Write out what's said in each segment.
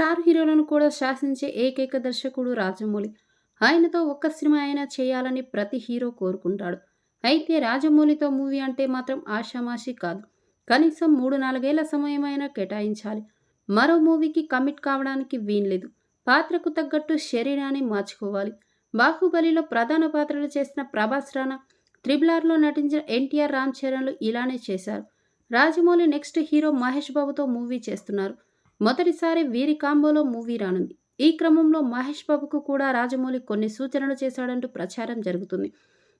Star హీరోలను కూడా శాసించే ఏకైక దర్శకుడు రాజమౌళి. ఆయనతో ఒక్క సినిమా అయినా చేయాలని ప్రతి హీరో కోరుకుంటాడు. అయితే రాజమౌళితో మూవీ అంటే మాత్రం ఆషామాషి కాదు. కనీసం మూడు నాలుగేళ్ళ సమయమైనా కేటాయించాలి. మరో మూవీకి కమిట్ కావడానికి వీన్లేదు పాత్రకు తగ్గట్టు శరీరాన్ని మార్చుకోవాలి. బాహుబలిలో ప్రధాన పాత్రలు చేసిన ప్రభాస్ రాణా త్రిబులార్లో నటించిన ఎన్టీఆర్ రామ్ చరణ్లు ఇలానే చేశారు. రాజమౌళి నెక్స్ట్ హీరో మహేష్ బాబుతో మూవీ చేస్తున్నారు. మొదటిసారి వీరి కాంబోలో మూవీ రానుంది. ఈ క్రమంలో మహేష్ బాబుకు కూడా రాజమౌళి కొన్ని సూచనలు చేశాడంటూ ప్రచారం జరుగుతుంది.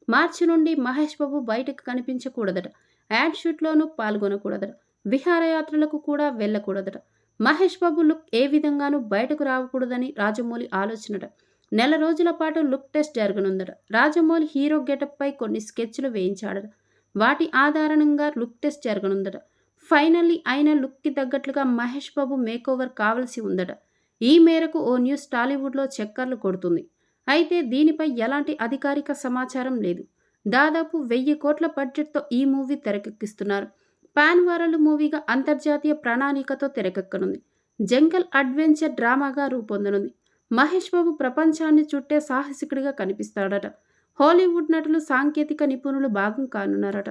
మార్చి నుండి మహేష్ బాబు బయటకు కనిపించకూడదట. యాడ్ షూట్లోనూ పాల్గొనకూడదట. విహారయాత్రలకు కూడా వెళ్ళకూడదట. మహేష్ బాబు లుక్ ఏ విధంగానూ బయటకు రావకూడదని రాజమౌళి ఆలోచనట. నెల రోజుల పాటు లుక్ టెస్ట్ జరగనుందట. రాజమౌళి హీరో గెటప్పై కొన్ని స్కెచ్లు వేయించాడట. వాటి ఆధారంగా లుక్ టెస్ట్ జరగనుందట. ఫైనల్లీ అయిన లుక్కి తగ్గట్లుగా మహేష్ బాబు మేకోవర్ కావలసి ఉందట. ఈ మేరకు ఓ న్యూస్ టాలీవుడ్లో చక్కర్లు కొడుతుంది. అయితే దీనిపై ఎలాంటి అధికారిక సమాచారం లేదు. దాదాపు వెయ్యి కోట్ల బడ్జెట్తో ఈ మూవీ తెరకెక్కిస్తున్నారు. పాన్ వారలు మూవీగా అంతర్జాతీయ ప్రణాళికతో తెరకెక్కనుంది. జంగల్ అడ్వెంచర్ డ్రామాగా రూపొందనుంది. మహేష్ బాబు ప్రపంచాన్ని చుట్టే సాహసికుడిగా కనిపిస్తాడట. హాలీవుడ్ నటులు సాంకేతిక నిపుణులు భాగం కానున్నారట.